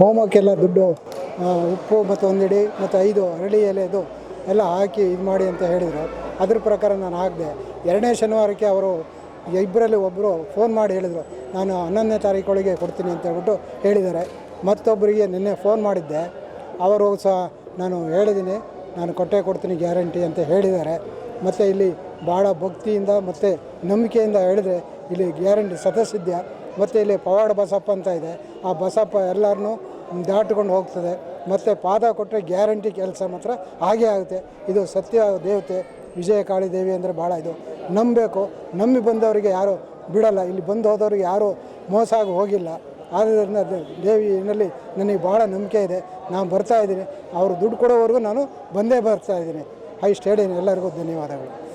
ಹೋಮಕ್ಕೆಲ್ಲ ದುಡ್ಡು ಉಪ್ಪು ಮತ್ತು ಒಂದಿಡಿ ಮತ್ತು ಐದು ಅರಳಿ ಎಲೆದು ಎಲ್ಲ ಹಾಕಿ ಇದು ಮಾಡಿ ಅಂತ ಹೇಳಿದರು. ಅದ್ರ ಪ್ರಕಾರ ನಾನು ಹಾಕಿದೆ ಎರಡನೇ ಶನಿವಾರಕ್ಕೆ ಅವರು ಇಬ್ಬರಲ್ಲಿ ಒಬ್ಬರು ಫೋನ್ ಮಾಡಿ ಹೇಳಿದರು. ನಾನು ಹನ್ನೊಂದನೇ ತಾರೀಕೊಳಗೆ ಕೊಡ್ತೀನಿ ಅಂತ ಹೇಳ್ಬಿಟ್ಟು ಹೇಳಿದ್ದಾರೆ. ಮತ್ತೊಬ್ಬರಿಗೆ ನಿನ್ನೆ ಫೋನ್ ಮಾಡಿದ್ದೆ. ಅವರು ಸಹ ನಾನು ಹೇಳಿದ್ದೀನಿ, ನಾನು ಕೊಟ್ಟೆ ಕೊಡ್ತೀನಿ ಗ್ಯಾರಂಟಿ ಅಂತ ಹೇಳಿದ್ದಾರೆ. ಮತ್ತು ಇಲ್ಲಿ ಭಾಳ ಭಕ್ತಿಯಿಂದ ಮತ್ತು ನಂಬಿಕೆಯಿಂದ ಹೇಳಿದರೆ ಇಲ್ಲಿ ಗ್ಯಾರಂಟಿ ಸತಸಿದ್ಧ ಮತ್ತು ಇಲ್ಲಿ ಪವಾಡ ಬಸಪ್ಪ ಅಂತ ಇದೆ. ಆ ಬಸಪ್ಪ ಎಲ್ಲರನ್ನೂ ದಾಟ್ಕೊಂಡು ಹೋಗ್ತದೆ. ಮತ್ತು ಪಾದ ಕೊಟ್ಟರೆ ಗ್ಯಾರಂಟಿ ಕೆಲಸ ಮಾತ್ರ ಹಾಗೆ ಆಗುತ್ತೆ. ಇದು ಸತ್ಯ ದೇವತೆ, ವಿಜಯ ಕಾಳಿ ದೇವಿ ಅಂದರೆ ಭಾಳ ಇದು. ನಂಬಬೇಕು. ನಂಬಿ ಬಂದವರಿಗೆ ಯಾರು ಬಿಡಲ್ಲ. ಇಲ್ಲಿ ಬಂದು ಹೋದವ್ರಿಗೆ ಯಾರೂ ಮೋಸ ಆಗಿ ಹೋಗಿಲ್ಲ. ಆದ್ದರಿಂದ ದೇವಿನಲ್ಲಿ ನನಗೆ ಭಾಳ ನಂಬಿಕೆ ಇದೆ. ನಾನು ಬರ್ತಾ ಇದ್ದೀನಿ. ಅವರು ದುಡ್ಡು ಕೊಡೋವರೆಗೂ ನಾನು ಬಂದೇ ಬರ್ತಾ ಇದ್ದೀನಿ. ಹೈ ಸ್ಟೇಡಿಯನ್ ಎಲ್ಲರಿಗೂ ಧನ್ಯವಾದಗಳು.